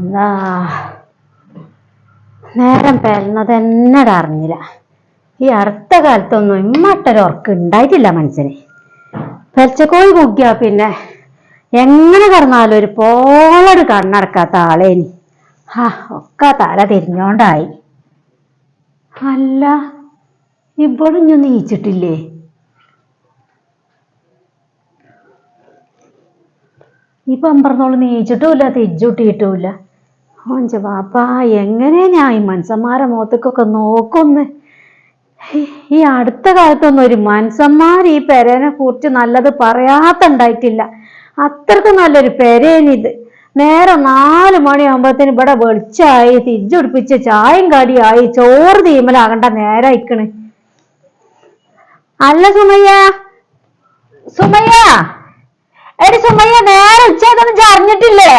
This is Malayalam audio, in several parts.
എന്താ നേരം പെരുന്നത് എന്നട അറിഞ്ഞില്ല. ഈ അടുത്ത കാലത്തൊന്നും ഇമ്മട്ടൊരു ഉറക്കം ഉണ്ടായിട്ടില്ല മനുഷ്യന്. പെരച്ചക്കോഴി കുക്കിയ പിന്നെ. എങ്ങനെ കറന്നാലും ഒരു പോളൊരു കണ്ണടക്കാത്ത ആളേനി. ആ ഒക്കെ തല തിരിഞ്ഞോണ്ടായി. അല്ല ഇവിടെ ഇവിടൊന്നും നീച്ചിട്ടില്ലേ? ഈ പമ്പറന്നോൾ നീച്ചിട്ടുമില്ല തിരിച്ചുട്ടിയിട്ടുമില്ല. ഓഞ്ച പാപ്പാ എങ്ങനെ ഞാൻ ഈ മനുഷ്യന്മാരെ മുഖത്തേക്കൊക്കെ നോക്കൊന്ന്? ഈ അടുത്ത കാലത്തൊന്നും ഒരു മനുഷ്യന്മാർ ഈ പെരേനെ കുറിച്ച് നല്ലത് പറയാത്തണ്ടായിട്ടില്ല. അത്രയ്ക്ക് നല്ലൊരു പെരേനിത്. നേരെ നാല് മണിയാകുമ്പോഴത്തേന് ഇവിടെ വെളിച്ചായി തിരിച്ചുടിപ്പിച്ച് ചായയും കടിയായി ചോറ് തീമലാകണ്ട നേരെ അയക്കണ് അല്ല സുമയ്യ സുമയ്യ. എടി സുമയ്യ നേരെ ഉച്ചയൊന്നും ചറിഞ്ഞിട്ടില്ലേ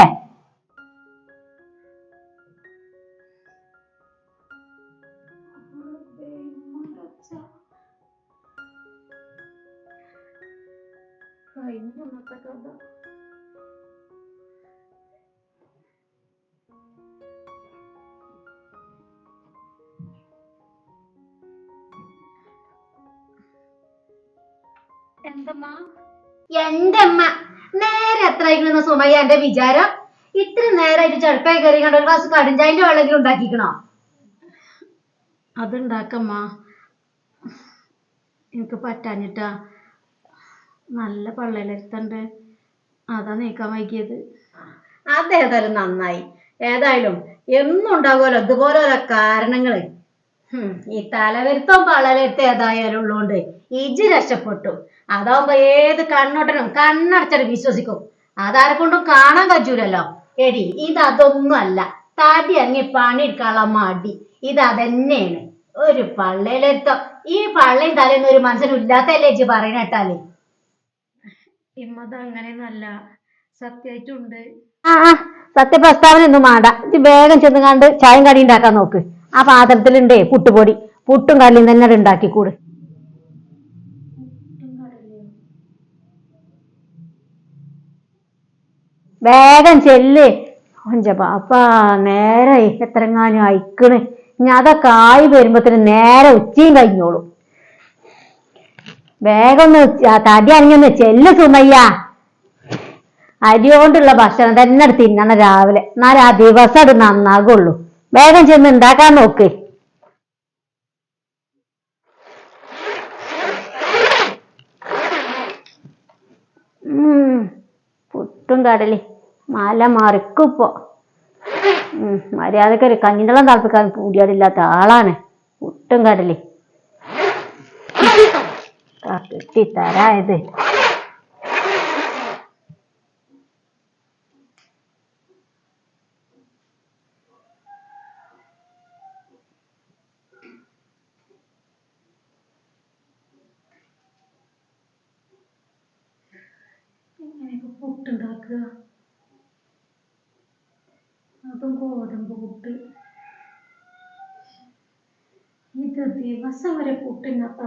എന്തമ്മ? എന്റെ അമ്മ നേരെ എത്ര ആയിക്കണെന്ന സുമയ്യ എന്റെ വിചാരം? ഇത്ര നേരമായിട്ട് ചെറുപ്പായി കയറി കണ്ട ഒരു ഗ്ലാസ് കടുഞ്ചായന്റെ വെള്ളത്തിൽ ഉണ്ടാക്കിക്കണോ? അതുണ്ടാക്കമ്മ. എനിക്ക് പറ്റാഞ്ഞിട്ടാ. നല്ല പള്ളയിലെത്തണ്ട് അതാ നീക്കാൻ വൈകിയത്. അതേതായാലും നന്നായി. ഏതായാലും എന്നും ഉണ്ടാകുമല്ലോ ഇതുപോലെ ഓരോ കാരണങ്ങൾ. ഈ തലവരുത്തവും പള്ളലെടുത്ത് ഏതായാലും ഉള്ളോണ്ട് ഇജ് രക്ഷപ്പെട്ടു. അതാവുമ്പോ ഏത് കണ്ണോട്ടനും കണ്ണടച്ചിട്ട് വിശ്വസിക്കും. അതാരെ കൊണ്ടും കാണാൻ പറ്റൂലല്ലോ. എടി ഇത് അതൊന്നും അല്ല. തടി അങ്ങി പണിയെടുക്കാനുള്ള മടി. ഇത് അതന്നെയാണ്. ഒരു പള്ളയിലെത്തോ ഈ പള്ളയും തലേന്ന് ഒരു മനുഷ്യനും ഇജ്ജ് പറയണേട്ടാൽ ഇമ്മത് അങ്ങനെയൊന്നല്ല സത്യമായിട്ടുണ്ട് ആ ആ, സത്യപ്രസ്താവന ഒന്നും വേണ്ട ഇത് വേഗം ചെന്ന് കണ്ട് ചായം കടി ഉണ്ടാക്കാൻ നോക്ക്. ആ പാത്രത്തിലുണ്ടേ പുട്ടുപൊടി. പുട്ടും കല്ലും തന്നെ ഉണ്ടാക്കിക്കൂട്. വേഗം ചെല്ല്. ഒഞ്ച പാപ്പാ നേരെ എത്രങ്ങാനും അയക്കണ് ഞാൻ അതൊക്കെ ആയി വരുമ്പത്തിന് നേരെ ഉച്ചയും കഴിഞ്ഞോളും. വേഗം ഒന്ന് തടി അണിഞ്ഞൊന്ന് ചെല്ല് സുമയ്യ. അരി കൊണ്ടുള്ള ഭക്ഷണം തന്നെ തിന്നണം രാവിലെ. എന്നാലും ആ ദിവസം അത് നന്നാകുള്ളൂ. വേഗം ചെന്ന് ഉണ്ടാക്കാൻ നോക്ക്. പുട്ടും കടലി മല മറിക്കുപ്പോ മര്യാദക്കൊരു കഞ്ഞിന്തളം തിളപ്പിക്കാൻ പൂടിയാടില്ലാത്ത ആളാണ് പുട്ടും കടലി ആ, കിട്ടി തരായത് എങ്ങനെയൊക്കെ പുട്ടുണ്ടാക്കുക ഗോതമ്പ് പുട്ട്. ഇത് ദിവസം വരെ പുട്ടിനത്ത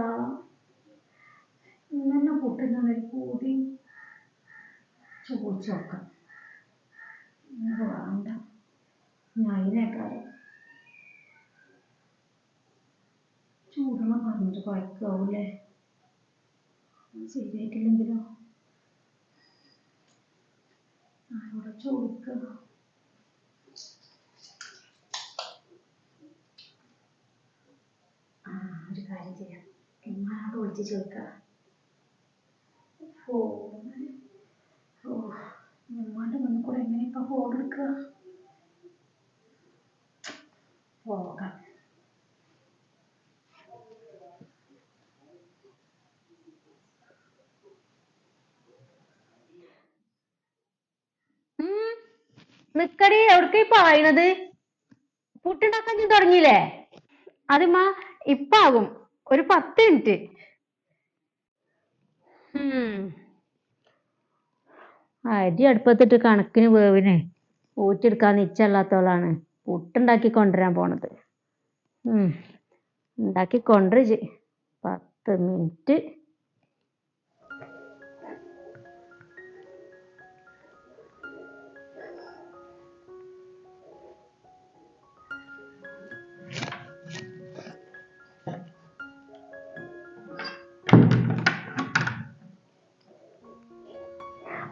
ഇന്നെ പുട്ടിനൊരു കൂടി ചോദിച്ചു നോക്കാം. ഇത് വേണ്ട. ഞാൻ അതിനേക്കാളും ചൂടെണ്ണം പറഞ്ഞിട്ട് കുഴക്കാവൂലേ ശരിയായിട്ടില്ലെങ്കിലോ? ആരോടെ ചോദിക്കുക ആ ഒരു കാര്യം ചെയ്യാം. ഉമ്മാനോട് വിളിച്ച് ചോദിക്കാം. ഫോൺ ഓ ഉമ്മാന്റെ മുന്നിൽ കൂടെ എങ്ങനെ ഇപ്പൊ ഫോൺ എടുക്കുക പോകാം നിക്കടി എവിടക്ക ഈ പായണത് പുട്ടുണ്ടാക്കാൻ ഞാൻ തുടങ്ങിയില്ലേ? അതിമ്മ ഇപ്പാകും. ഒരു പത്ത് മിനിറ്റ്. അരി അടുപ്പത്തിട്ട് കണക്കിന് വേവിന്. ഊറ്റെടുക്കാൻ നിച്ചല്ലാത്തോളാണ് പുട്ടുണ്ടാക്കി കൊണ്ടുവരാൻ പോണത്. ഉണ്ടാക്കി കൊണ്ടുവരി പത്ത് മിനിറ്റ്.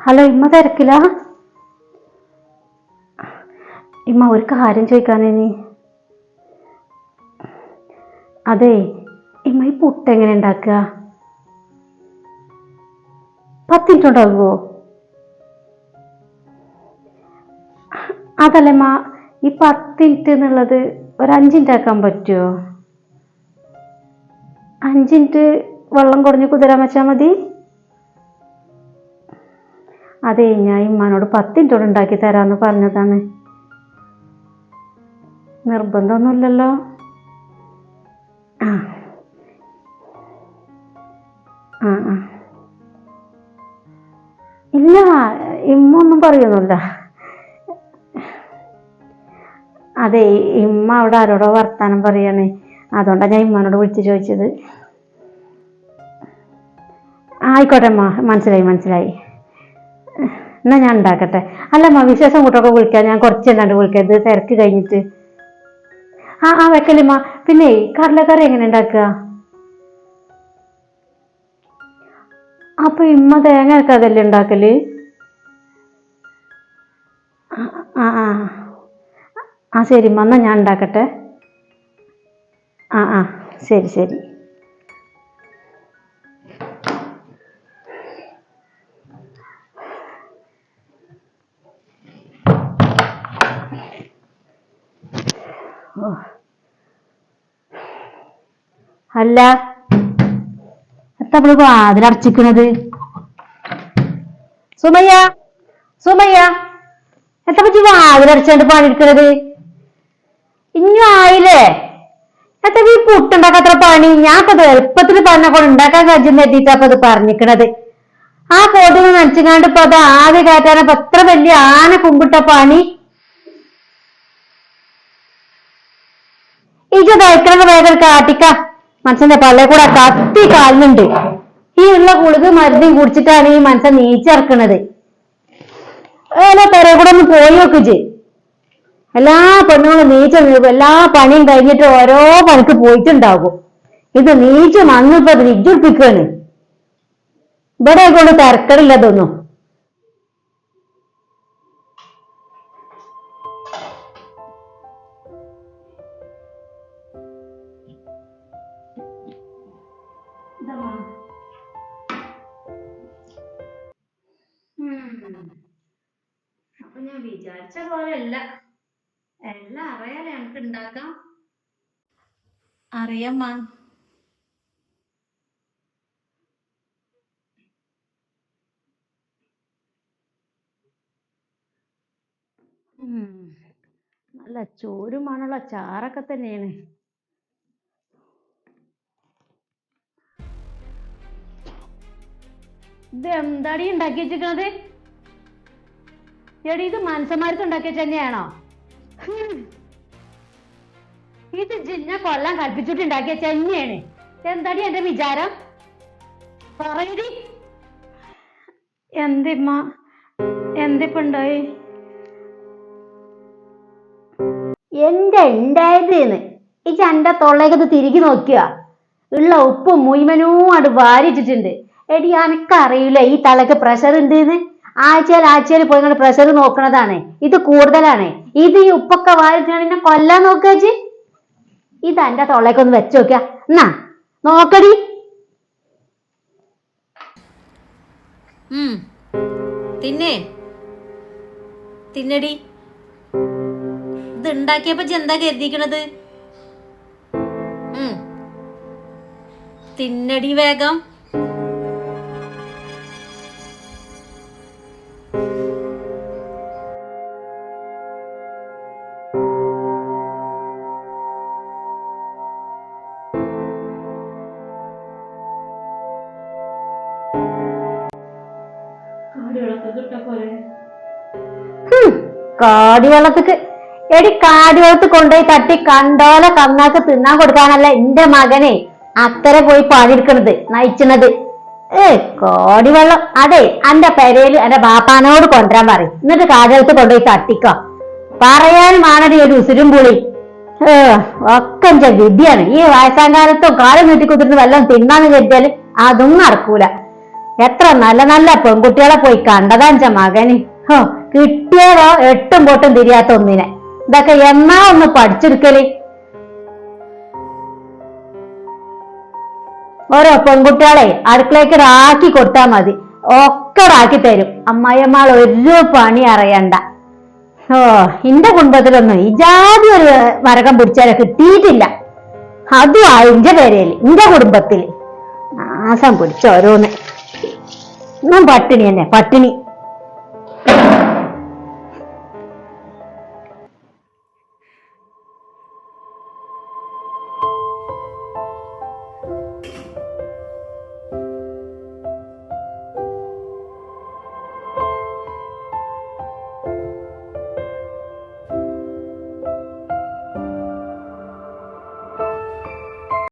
ഹലോ ഇമ്മ തിരക്കില്ല ഇമ്മ ഒരു കാര്യം ചോദിക്കാനേ നീ അതെ ഇമ്മ ഈ പുട്ട് എങ്ങനെ ഉണ്ടാക്കുക? പത്ത് മിനിറ്റ് ഉണ്ടാകുമോ മാ ഈ പത്ത് മിനിറ്റ് എന്നുള്ളത് ഒരു അഞ്ച് മിനിറ്റ് ആക്കാൻ പറ്റുമോ അഞ്ചിന്റെ വെള്ളം കുറഞ്ഞ് കുതിരാൻ വെച്ചാൽ മതി. അതെ ഞാൻ ഇമ്മാനോട് പത്ത് മിനിറ്റോട് ഉണ്ടാക്കി തരാമെന്ന് പറഞ്ഞതാണ്. നിർബന്ധമൊന്നുമില്ലല്ലോ. ആ. ആ ഇല്ല ഇമ്മ ഒന്നും പറയുന്നില്ല. അതെ ഇമ്മ അവിടെ ആരോടോ വർത്താനം പറയാണ്. അതുകൊണ്ടാണ് ഞാൻ ഇമ്മനോട് വിളിച്ച് ചോദിച്ചത്. ആയിക്കോട്ടെ അമ്മ മനസ്സിലായി മനസ്സിലായി. എന്നാ ഞാൻ ഉണ്ടാക്കട്ടെ. അല്ല അമ്മ വിശേഷം കൂട്ടൊക്കെ വിളിക്കാം. ഞാൻ കുറച്ചല്ലാണ്ട് വിളിക്കാം. ഇത് തിരക്ക് കഴിഞ്ഞിട്ട്. ആ ആ വെക്കലിമ്മ പിന്നെ കടലക്കറി എങ്ങനെ ഉണ്ടാക്കുക? അപ്പൊ ഇമ്മ തേങ്ങ ഒക്കെ അതല്ലേ ഉണ്ടാക്കൽ? ആ ആ ആ. ശരി മന്ന ഞാൻ ഉണ്ടാക്കട്ടെ. ആ ആ. ശരി ശരി. അല്ല. എത്ര വാതിലടച്ചിക്കണത് സുമയ്യ സുമയ്യ എത്തപ്പറ്റി പറ്റി വാതിലടച്ചാണ്ട് പണിയെടുക്കണത്? ഇഞ്ഞു ആയില്ലേ? എത്ര ഈ പുട്ടുണ്ടാക്കാത്ര പണി? ഇത് എളുപ്പത്തിൽ പറഞ്ഞ കൊണ്ട് ഉണ്ടാക്കാൻ കഴിഞ്ഞു എത്തിയിട്ടാ അത് പറഞ്ഞിക്കണത്. ആ കോട്ടിന് നനച്ചുകാണ്ട് ഇപ്പൊ അത് ആകെ കയറ്റാനപ്പോ എത്ര വലിയ ആന കുമ്പിട്ട പണി? ഇജ് തയ്ക്കണ വേഗം കാട്ടിക്ക. മനസ്സിന്റെ പള്ളേ കൂടെ കത്തി കാലുന്നുണ്ട്. ഈ ഉള്ള കുളിക മരുന്നും കുടിച്ചിട്ടാണ് ഈ മനസ്സൻ നീച്ചിറക്കണത് ഏലോ പെരെ കൂടെ ഒന്ന് പോയി നോക്കിച്ച് എല്ലാ പെണ്ണുങ്ങളും നീച്ച എല്ലാ പണിയും കഴിഞ്ഞിട്ട് ഓരോ പണിക്ക് പോയിട്ടുണ്ടാകും. ഇത് നീച്ച് മണ്ണിപ്പോ ഫ്രിഡ്ജുടിപ്പിക്കാണ് ഇവിടെ കൊണ്ട് തിരക്കടില്ലതൊന്നും വിചാരിച്ച പോലെയല്ല. എല്ലാം അറിയാലേ എനിക്ക് ഉണ്ടാക്കാം. അറിയാമ്മ ഉം. നല്ല ചോറും മണമുള്ള ചാറൊക്കെ തന്നെയാണ്. ഇത് എന്താടി ഉണ്ടാക്കി വെച്ചിരിക്കണത്? എടി ഇത് മനുഷ്യന്മാർക്ക് ഉണ്ടാക്കിയ വെച്ച ഇത് ജിന്ന കൊല്ലം കൽപ്പിച്ചിട്ടുണ്ടാക്കിയ ചെന്നയാണ്. എന്താടി എന്റെ വിചാരം? പറയടി. എന്തിമ്മ? എന്തിപ്പുണ്ടായി എന്റെ ഉണ്ടായത് ഈ ചണ്ട തൊള്ളേക്കത് തിരികെ നോക്കുക ഉള്ള ഉപ്പും മുയ്മനും അത് വാരിച്ചിട്ടുണ്ട് എടി അനക്കറിയില്ല ഈ തലക്ക് പ്രഷർ ഉണ്ട് എന്ന് ആഴ്ചയിൽ ആഴ്ചയിൽ പോയി ഇങ്ങനെ പ്രഷർ നോക്കണതാണ്. ഇത് കൂടുതലാണ്. ഇത് ഈ ഉപ്പൊക്കെ വാരിട്ടാണ് എന്നെ കൊല്ലാൻ ചേച്ചി. ഇത് എന്റെ തൊള്ളേക്കൊന്ന് വെച്ച് നോക്കുക എന്നാ നോക്കടി. തിന്നേ. തിന്നടി. ഇത് ഉണ്ടാക്കിയപ്പോ എന്താ കരുതിക്കണത്? തിന്നടി വേഗം. കാടിവെള്ളത്തിക്ക് എടി കാടിവെള്ളത്ത് കൊണ്ടുപോയി തട്ടി കണ്ടോല കന്നാക്ക് തിന്നാൻ കൊടുക്കാനല്ല എന്റെ മകനെ അക്കരെ പോയി പണിയെടുക്കണത് നയിച്ചണത്. ഏ കോടിവെള്ളം അതെ എന്റെ പെരയിൽ എന്റെ ബാപ്പാനോട് കൊണ്ടുവരാൻ പറയും. എന്നിട്ട് കാടിവെള്ളത്ത് കൊണ്ടുപോയി തട്ടിക്കോ. പറയാനും ആണടി ഒരു ഉസുരും പുളി. ഏ ഒക്കെ വിദ്യയാണ് ഈ വയസ്സാം കാലത്തും കാലം നീട്ടി കുത്തിരുന്ന് വല്ലതും തിന്നാന്ന് കരുതിയാൽ അതും നടക്കൂല. എത്ര നല്ല നല്ല പെൺകുട്ടികളെ പോയി കണ്ടതാ എന്റെ മകന്. ഹോ കിട്ടിയതോ എട്ടും പൊട്ടും തിരിയാത്ത ഒന്നിനെ. ഇതൊക്കെ എന്നാ ഒന്ന് പഠിച്ചെടുക്കൽ? ഓരോ പെൺകുട്ടികളെ അടുക്കളയ്ക്ക് ഒരാക്കി കൊടുത്താ മതി. ഒക്കെ ഒരാക്കി തരും. അമ്മായിയമ്മാൾ ഒരു പണി അറിയണ്ട. ഓ എന്റെ കുടുംബത്തിലൊന്നും ഈ ജാതി ഒരു മരകം പിടിച്ചാലേ കിട്ടിയിട്ടില്ല. അതും ആ എന്റെ പേരേൽ എന്റെ കുടുംബത്തിൽ. നാസം പിടിച്ച ഓരോന്ന് ഞാൻ പട്ടിണി തന്നെ പട്ടിണി.